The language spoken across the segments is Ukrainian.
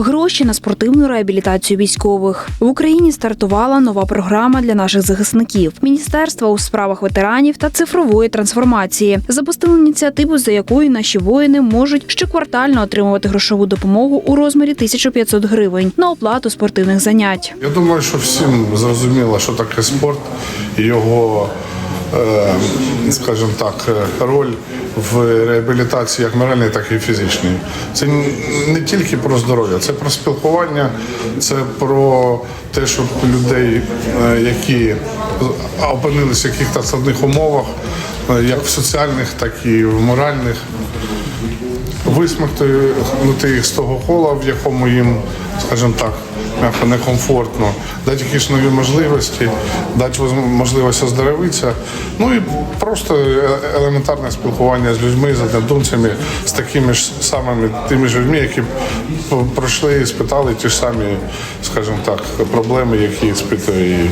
Гроші на спортивну реабілітацію військових в Україні стартувала нова програма для наших захисників. Міністерства у справах ветеранів та цифрової трансформації запустили ініціативу, за якою наші воїни можуть щоквартально отримувати грошову допомогу у розмірі 1500 гривень на оплату спортивних занять. Я думаю, що всім зрозуміло, що таке спорт і його, скажімо так, е, роль в реабілітації як моральній, так і фізичній. Це не тільки про здоров'я, це про спілкування, це про те, щоб людей, е, які опинилися в якихось складних умовах, е, як в соціальних, так і в моральних, висмикнути їх з того кола, в якому їм, скажімо так, некомфортно, дати якісь нові можливості, дати можливість оздоровитися. Ну і просто е- елементарне спілкування з людьми, з однодумцями, з такими ж самими тими ж людьми, які пройшли і спитали ті ж самі, скажімо так, проблеми, які іспитує і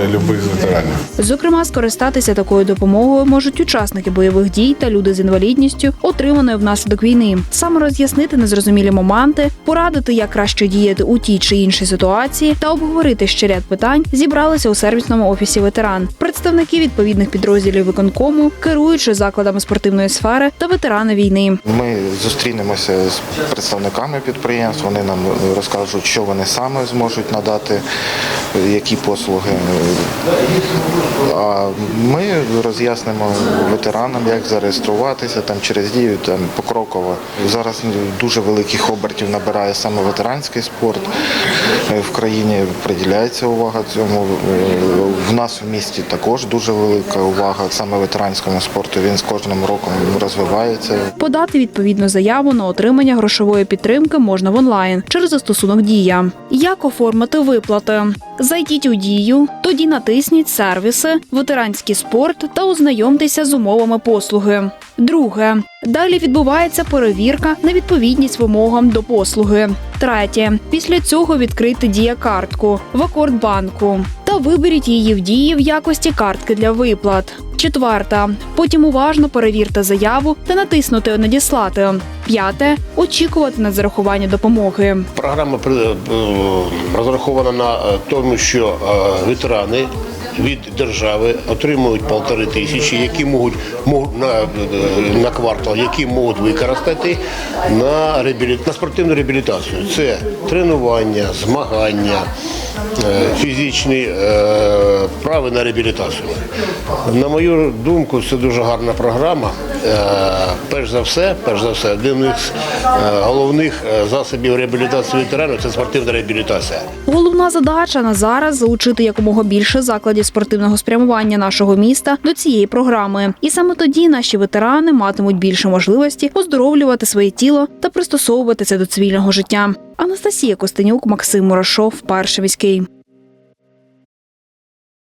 е, любий з ветеранів. Зокрема, скористатися такою допомогою можуть учасники бойових дій та люди з інвалідністю, отриманою внаслідок війни, саме роз'яснити незрозумілі моменти, порадити, як краще діяти у тій чи іншій ситуації, та обговорити ще ряд питань зібралися у сервісному офісі ветеран, представники відповідних підрозділів виконкому, керуючи закладами спортивної сфери та ветерани війни. Ми зустрінемося з представниками підприємств. Вони нам розкажуть, що вони саме зможуть надати, які послуги. А ми роз'яснимо ветеранам, як зареєструватися там через дію, там покроково. Зараз дуже великих обертів набирає саме ветеранський спорт. В країні приділяється увага цьому. В нас у місті також дуже велика увага саме ветеранському спорту. Він з кожним роком розвивається. Подати відповідну заяву на отримання грошової підтримки можна в онлайн через застосунок Дія. Як оформити виплати? Зайдіть у дію, тоді натисніть сервіси, ветеранський спорт та ознайомтеся з умовами послуги. Друге. Далі відбувається перевірка на відповідність вимогам до послуги. Третє. Після цього відкрийте дія картку в Акордбанку та виберіть її в дії в якості картки для виплат. Четверта. Потім уважно перевірте заяву та натиснути Надіслати. П'яте. Очікувати на зарахування допомоги. Програма при- е, розрахована на е, тому, що е, ветерани від держави отримують полтори тисячі, які можуть на, на квартал, які можуть використати на, реабілі... на спортивну реабілітацію. Це тренування, змагання, е, фізичні е, прави на реабілітацію. На мою думку, це дуже гарна програма. Е, Перш за все, перш за все, один із головних засобів реабілітації ветеранів це спортивна реабілітація. Головна задача на зараз залучити якомога більше закладів спортивного спрямування нашого міста до цієї програми. І саме тоді наші ветерани матимуть більше можливості оздоровлювати своє тіло та пристосовуватися до цивільного життя. Анастасія Костенюк, Максим Мурашов, перший міський.